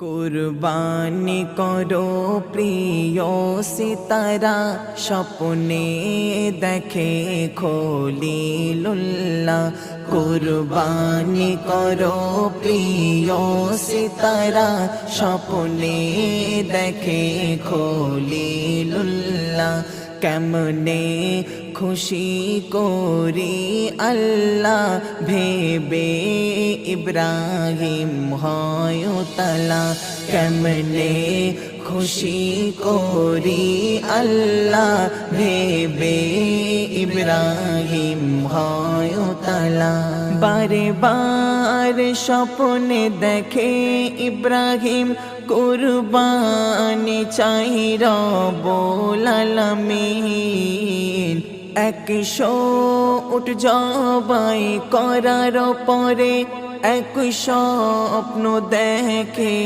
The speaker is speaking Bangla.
কুরবানি করো প্রিয় সিতারা, স্বপ্নে দেখে খলিলুল্লাহ। কুরবানি করো প্রিয় সিতারা, স্বপ্নে দেখে খলিলুল্লাহ। কেমনে খুশি করি আল্লাহ, ভেবে ইব্রাহিম হয় তালা কেমনে খুশি করি আল্লাহ ভেবে ইব্রাহিম হয় তালা বারে বার স্বপ্নে দেখে ইব্রাহিম কুরবানি চাই রবোলালামিন একশো উঠ জবাই করার পরে এক স্বপ্ন দেখে